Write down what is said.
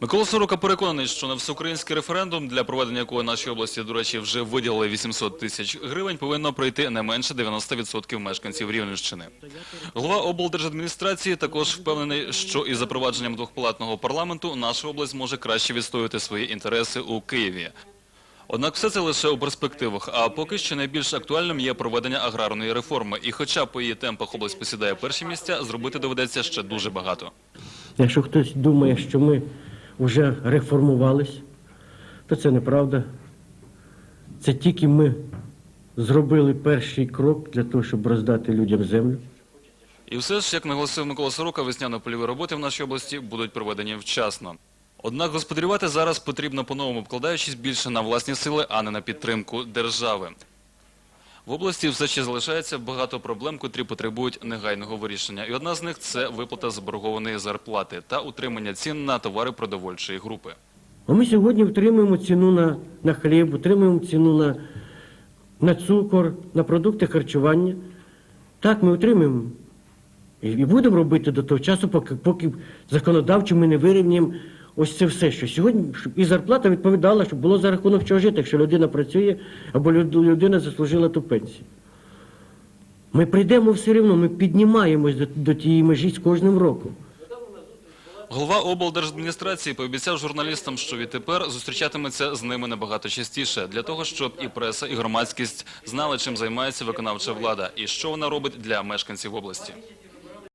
Микола Сорока переконаний, що на всеукраїнський референдум, для проведення якого нашій області, до речі, вже виділили 800 тисяч гривень, повинно пройти не менше 90% мешканців Рівненщини. Голова облдержадміністрації також впевнений, що із запровадженням двохпалатного парламенту наша область може краще відстоювати свої інтереси у Києві. Однак все це лише у перспективах, а поки що найбільш актуальним є проведення аграрної реформи. І хоча по її темпах область посідає перші місця, зробити доведеться ще дуже багато. Якщо хтось думає, що ми вже реформувались, то це неправда. Це тільки ми зробили перший крок для того, щоб роздати людям землю. І все ж, як наголосив Микола Сорока, весняно-польові роботи в нашій області будуть проведені вчасно. Однак господарювати зараз потрібно по-новому, вкладаючись більше на власні сили, а не на підтримку держави. В області все ще залишається багато проблем, котрі потребують негайного вирішення. І одна з них – це виплата заборгованої зарплати та утримання цін на товари продовольчої групи. А ми сьогодні втримуємо ціну на, на хліб, втримуємо ціну на, на цукор, на продукти харчування. Так, ми утримуємо. І, і будемо робити до того часу, поки, поки законодавчо ми не вирівняємо ось це все, що сьогодні щоб і зарплата відповідала, щоб було за рахунок чого жити, якщо людина працює або людина заслужила ту пенсію. Ми прийдемо все рівно, ми піднімаємось до, до тієї межі з кожним роком. Голова облдержадміністрації пообіцяв журналістам, що відтепер зустрічатиметься з ними набагато частіше, для того, щоб і преса, і громадськість знали, чим займається виконавча влада і що вона робить для мешканців області.